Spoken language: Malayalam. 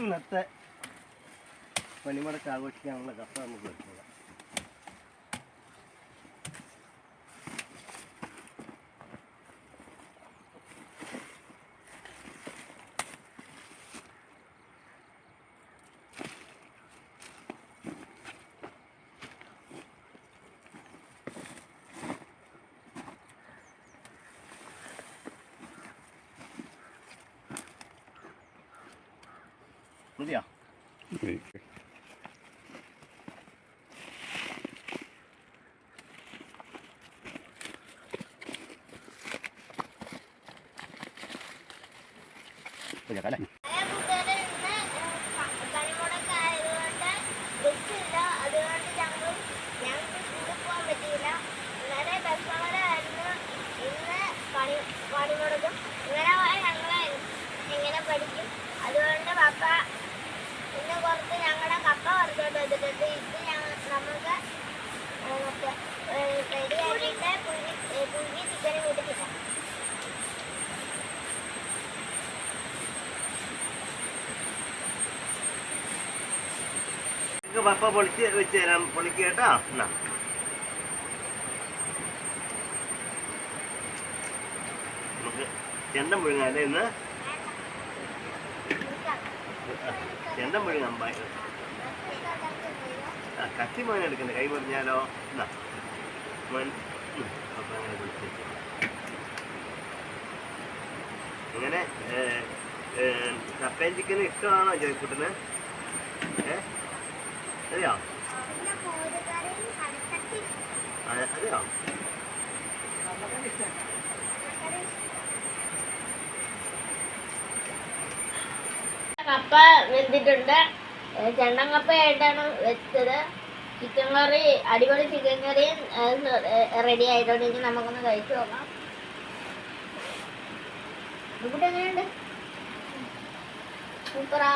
ഇന്നത്തെ പണിമുടക്ക് ആഘോഷിക്കാനുള്ള കപ്പ നമുക്ക് വെച്ചോളാം. ഇന്ന് പണി പണിമുടക്കും. ഇങ്ങനെ ഞങ്ങൾ എങ്ങനെ പഠിക്കും അതുകൊണ്ട് പപ്പ ഇന്ന് കുറച്ച് ഞങ്ങളുടെ കപ്പ കുറച്ചോട്ട് വെച്ചിട്ടുണ്ട് ഇത് ഞങ്ങൾ നമുക്ക് മറ്റേ റെഡി ആക്കിയിട്ട് പുഴുങ്ങി പുഴുങ്ങി ചിക്കനും കൂട്ടി കിട്ടാം നിങ്ങൾക്ക് പപ്പ പൊളിച്ച് വെച്ച് തരാം. പൊളിക്ക് കേട്ടോ. എന്നാ. നമുക്ക് ചെണ്ടം മുഴുങ്ങാല്ലേ ഇന്ന്? ചെണ്ടം മുഴുങ്ങാൻ ആ കത്തി മോനെ എടുക്കണ്ട. കൈ മുറിഞ്ഞാലോ എന്നാ. മോൻ ഉം, പപ്പ അങ്ങനെ പൊളിച്ച് ഇങ്ങനെ കപ്പയും ചിക്കനും ഇഷ്ടമാണോ ജോയിക്കുട്ടന് ഏ? അതെയോ അറിയോ കപ്പ വെന്തിട്ടുണ്ട്. ചെണ്ണങ്കപ്പ കപ്പയായിട്ടാണ് വെച്ചത്. ചിക്കൻ കറി അടിപൊളി ചിക്കൻ കറിയും റെഡി ഇനി നമുക്കൊന്ന് കഴിച്ചു നോക്കാം. എങ്ങനെയുണ്ട്? സൂപ്പറാ.